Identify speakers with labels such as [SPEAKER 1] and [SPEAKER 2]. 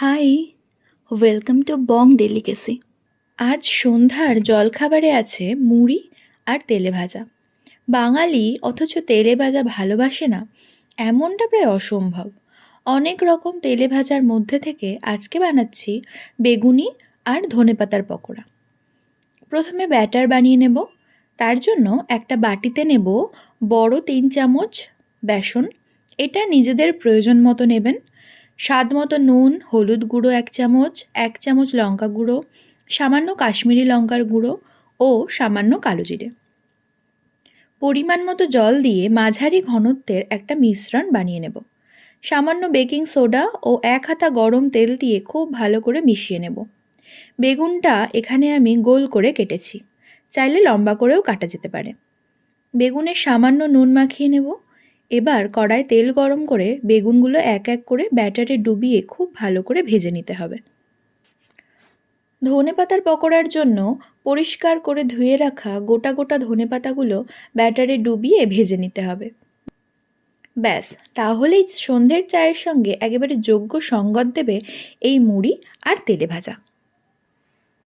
[SPEAKER 1] Hi welcome to Bong delicacy আজ সন্ধ্যার জলখাবারে আছে মুড়ি আর তেলে ভাজা। বাঙালি অথচ তেলে ভাজা ভালোবাসে না, এমনটা প্রায় অসম্ভব। অনেক রকম তেলে ভাজার মধ্যে থেকে আজকে বানাচ্ছি বেগুনি আর ধনেপাতার পকোড়া। প্রথমে ব্যাটার বানিয়ে নেব, তার জন্য একটা বাটিতে নেব বড় তিন চামচ বেসন। এটা নিজেদের প্রয়োজন মতো নেবেন স্বাদ মতো নুন, হলুদ গুঁড়ো এক চামচ এক চামচ লঙ্কা গুঁড়ো, সামান্য কাশ্মীরি লঙ্কার গুঁড়ো ও সামান্য কালো জিরে। পরিমাণ মতো জল দিয়ে মাঝারি ঘনত্বের একটা মিশ্রণ বানিয়ে নেব। সামান্য বেকিং সোডা ও এক হাতা গরম তেল দিয়ে খুব ভালো করে মিশিয়ে নেব। বেগুনটা এখানে আমি গোল করে কেটেছি। চাইলে লম্বা করেও কাটা যেতে পারে। বেগুনের সামান্য নুন মাখিয়ে নেব। এবার কড়ায় তেল গরম করে বেগুনগুলো এক এক করে ব্যাটারে ডুবিয়ে খুব ভালো করে ভেজে নিতে হবে। ধনেপাতার পকোড়ার জন্য পরিষ্কার করে ধুয়ে রাখা গোটা গোটা ধনেপাতাগুলো ব্যাটারে ডুবিয়ে ভেজে নিতে হবে। ব্যাস, তাহলেই সন্ধ্যের চায়ের সঙ্গে একেবারে যোগ্য সঙ্গত দেবে এই মুড়ি আর তেলে ভাজা।